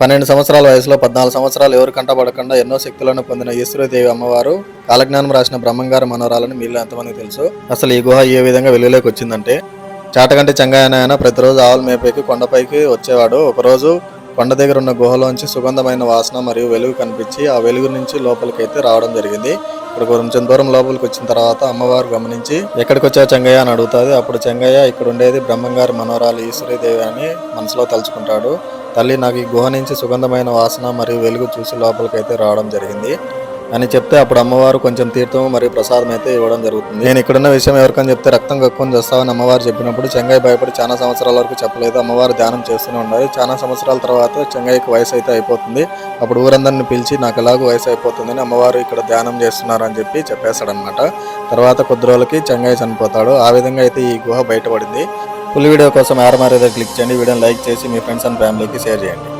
పన్నెండు సంవత్సరాల వయసులో పద్నాలుగు సంవత్సరాలు ఎవరు కంటపడకుండా ఎన్నో శక్తులను పొందిన ఈశ్వరదేవి అమ్మవారు కాలజ్ఞానం రాసిన బ్రహ్మంగారు మనోరాలని మీలో ఎంతమందికి తెలుసు? అసలు ఈ గుహ ఏ విధంగా వెలుగులోకి వచ్చిందంటే చాటగంటి చెంగాయనాయన ప్రతిరోజు ఆవుల మేపైకి కొండపైకి వచ్చేవాడు. ఒకరోజు కొండ దగ్గర ఉన్న గుహలోంచి సుగంధమైన వాసన మరియు వెలుగు కనిపించి ఆ వెలుగు నుంచి లోపలికైతే రావడం జరిగింది. ఇక్కడ కొంచెం దూరం లోపలికి వచ్చిన తర్వాత అమ్మవారు గమనించి ఎక్కడికి వచ్చావు చెంగయ్య? అని అడుగుతుంది. అప్పుడు చెంగయ్య ఇక్కడ ఉండేది బ్రహ్మంగారి మనోరాలు ఈశ్వరీదేవి అని మనసులో తలుచుకుంటాడు. తల్లి నాకు ఈ గుహ నుంచి సుగంధమైన వాసన మరియు వెలుగు చూసి లోపలికైతే రావడం జరిగింది. అని చెప్తే అప్పుడు అమ్మవారు కొంచెం తీర్థం మరియు ప్రసాదం అయితే ఇవ్వడం జరుగుతుంది. నేను ఇక్కడున్న విషయం ఎవరికని చెప్తే రక్తం కక్కుని చేస్తామని అమ్మవారు చెప్పినప్పుడు చెంగయ్య భయపడి చాలా సంవత్సరాల వరకు చెప్పలేదు. అమ్మవారు ధ్యానం చేస్తూనే ఉండాలి చాలా సంవత్సరాల తర్వాత చెంగయ్యకి వయసు అయితే అయిపోతుంది. అప్పుడు ఊరందరిని పిలిచి నాకు ఎలాగో వయసు అయిపోతుందని అమ్మవారు ఇక్కడ ధ్యానం చేస్తున్నారు అని చెప్పి చెప్పేశాడనమాట తర్వాత కొద్ది రోజులకి చెంగయ్య చనిపోతాడు. ఆ విధంగా అయితే ఈ గుహ బయటపడింది. ఫుల్ వీడియో కోసం ఆర్మార్ క్లిక్ చేయండి. వీడియోని లైక్ చేసి మీ ఫ్రెండ్స్ అండ్ ఫ్యామిలీకి షేర్ చేయండి.